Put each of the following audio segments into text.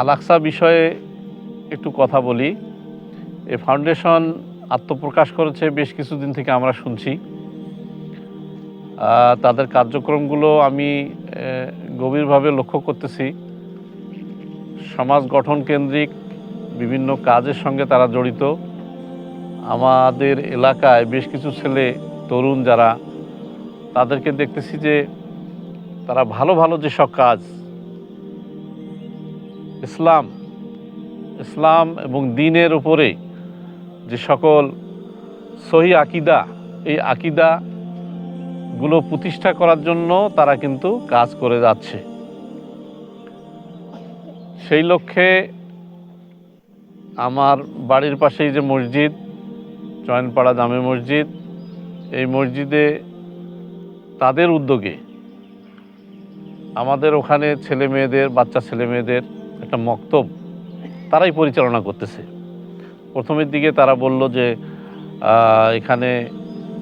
আলাক্সা বিষয়ে একটু কথা বলি। এ ফাউন্ডেশন আত্মপ্রকাশ করেছে বেশ কিছুদিন থেকে আমরা শুনছি। তাদের কার্যক্রমগুলো আমি গভীরভাবে লক্ষ্য করতেছি। সমাজ গঠন কেন্দ্রিক বিভিন্ন কাজের সঙ্গে তারা জড়িত। আমাদের এলাকায় বেশ কিছু ছেলে, তরুণ যারা, তাদেরকে দেখতেছি যে, তারা ভালো ভালো যেসব কাজ ইসলাম ইসলাম এবং দিনের উপরে যে সকল সহি আকিদা, এই আকিদাগুলো প্রতিষ্ঠা করার জন্য তারা কিন্তু কাজ করে যাচ্ছে। সেই লক্ষ্যে আমার বাড়ির পাশেই যে মসজিদ, চয়নপাড়া জামে মসজিদ, এই মসজিদে তাদের উদ্যোগে আমাদের ওখানে ছেলে মেয়েদের, বাচ্চা ছেলে মেয়েদের একটা মক্তব তারাই পরিচালনা করতেছে। প্রথমের দিকে তারা বলল যে এখানে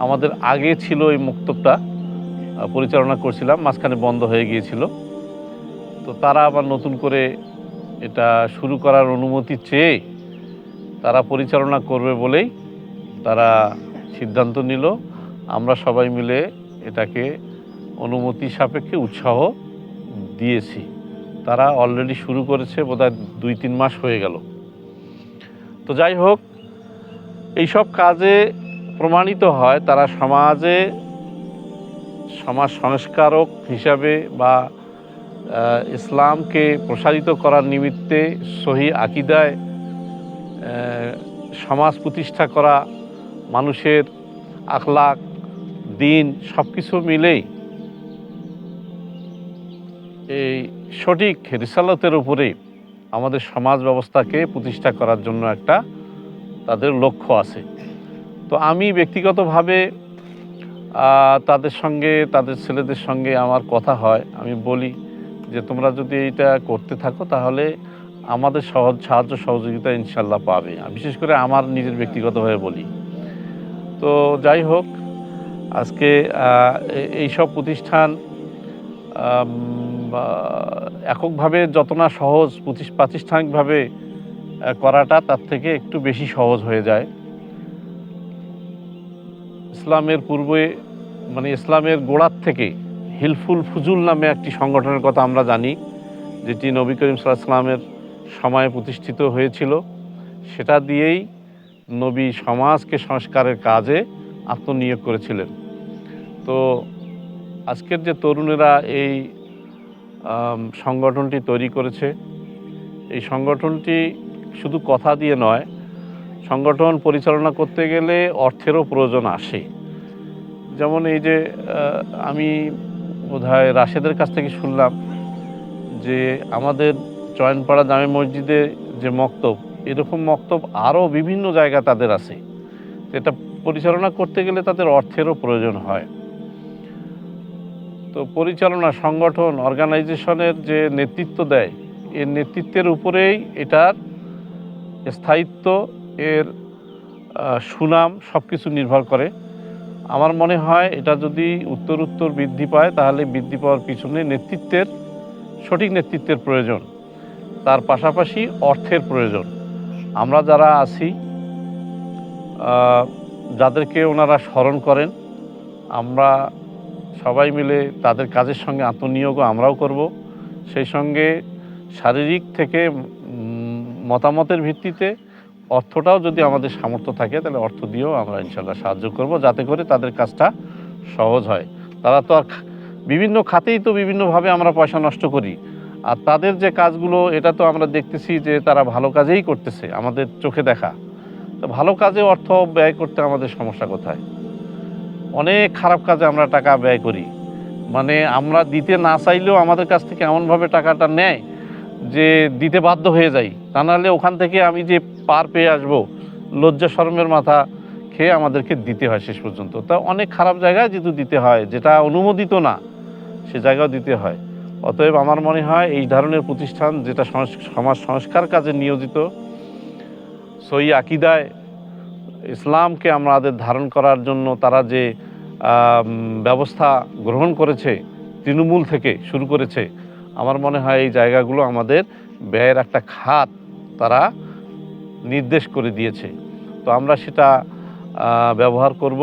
আমাদের আগে ছিল এই মক্তবটা পরিচালনা করছিলাম, মাঝখানে বন্ধ হয়ে গিয়েছিল। তো তারা আবার নতুন করে এটা শুরু করার অনুমতি চেয়ে তারা পরিচালনা করবে বলেই তারা সিদ্ধান্ত নিল। আমরা সবাই মিলে এটাকে অনুমতি সাপেক্ষে উৎসাহ দিয়েছি। তারা অলরেডি শুরু করেছে বোধহয় দুই, তিন মাস হয়ে গেল। তো যাই হোক, এইসব কাজে প্রমাণিত হয় তারা সমাজে সমাজ সংস্কারক হিসাবে বা ইসলামকে প্রসারিত করার নিমিত্তে সহি আকিদায় সমাজ প্রতিষ্ঠা করা, মানুষের আখলাক দিন সব কিছু মিলেই এই সঠিক রিসালতের উপরে আমাদের সমাজ ব্যবস্থাকে প্রতিষ্ঠা করার জন্য একটা তাদের লক্ষ্য আছে। তো আমি ব্যক্তিগতভাবে তাদের সঙ্গে, তাদের ছেলেদের সঙ্গে আমার কথা হয়। আমি বলি যে, তোমরা যদি এইটা করতে থাকো তাহলে আমাদের সহজ, সাহায্য সহযোগিতা ইনশাল্লাহ পাবে। বিশেষ করে আমার নিজের ব্যক্তিগতভাবে বলি। তো যাই হোক, আজকে এইসব প্রতিষ্ঠান এককভাবে যত না সহজ প্রাতিষ্ঠানিকভাবে করাটা তার থেকে একটু বেশি সহজ হয়ে যায়। ইসলামের পূর্বে মানে ইসলামের গোড়ার থেকে হিলফুল ফুজুল নামে একটি সংগঠনের কথা আমরা জানি, যেটি নবী করিম সাল্লাহ ইসলামের সময়ে প্রতিষ্ঠিত হয়েছিল। সেটা দিয়েই নবী সমাজকে সংস্কারের কাজে আত্মনিয়োগ করেছিলেন। তো আজকের যে তরুণেরা এই সংগঠনটি তৈরি করেছে। এই সংগঠনটি শুধু কথা দিয়ে নয়, সংগঠন পরিচালনা করতে গেলে অর্থেরও প্রয়োজন আসে। যেমন এই যে আমি বোধহয় রাশেদের কাছ থেকে শুনলাম যে আমাদের চয়নপাড়া জামে মসজিদে যে মক্তব, এরকম মক্তব আরও বিভিন্ন জায়গা তাদের আছে। এটা পরিচালনা করতে গেলে তাদের অর্থেরও প্রয়োজন হয়। তো পরিচালনা সংগঠন অর্গানাইজেশনের যে নেতৃত্ব দেয় এর নেতৃত্বের উপরেই এটার স্থায়িত্ব, এর সুনাম সব কিছু নির্ভর করে। আমার মনে হয় এটা যদি উত্তর উত্তর বৃদ্ধি পায়, তাহলে বৃদ্ধি পাওয়ার পিছনে নেতৃত্বের, সঠিক নেতৃত্বের প্রয়োজন। তার পাশাপাশি অর্থের প্রয়োজন। আমরা যারা আছি যাদেরকে ওনারা স্মরণ করেন, আমরা সবাই মিলে তাদের কাজের সঙ্গে আত্মনিয়োগও আমরাও করব। সেই সঙ্গে শারীরিক থেকে মতামতের ভিত্তিতে অর্থটাও যদি আমাদের সামর্থ্য থাকে, তাহলে অর্থ দিয়েও আমরা ইনশাল্লাহ সাহায্য করব, যাতে করে তাদের কাজটা সহজ হয়। তারা তো আর বিভিন্ন খাতেই তো বিভিন্নভাবে আমরা পয়সা নষ্ট করি। আর তাদের যে কাজগুলো, এটা তো আমরা দেখতেছি যে তারা ভালো কাজেই করতেছে, আমাদের চোখে দেখা। তো ভালো কাজে অর্থ ব্যয় করতে আমাদের সমস্যা কোথায়? অনেক খারাপ কাজে আমরা টাকা ব্যয় করি। মানে আমরা দিতে না চাইলেও আমাদের কাছ থেকে এমনভাবে টাকাটা নেয় যে দিতে বাধ্য হয়ে যাই। তা নাহলে ওখান থেকে আমি যে পার পেয়ে আসব, লজ্জা শরমের মাথা খেয়ে আমাদেরকে দিতে হয় শেষ পর্যন্ত। তা অনেক খারাপ জায়গায় যেহেতু দিতে হয়, যেটা অনুমোদিত না, সে জায়গাও দিতে হয়। অতএব আমার মনে হয় এই ধরনের প্রতিষ্ঠান যেটা সমাজ সংস্কার কাজে নিয়োজিত, সই আকিদায় ইসলামকে আমাদের ধারণ করার জন্য তারা যে ব্যবস্থা গ্রহণ করেছে, তৃণমূল থেকে শুরু করেছে, আমার মনে হয় এই জায়গাগুলো আমাদের ব্যয়ের একটা খাত তারা নির্দেশ করে দিয়েছে। তো আমরা সেটা ব্যবহার করব।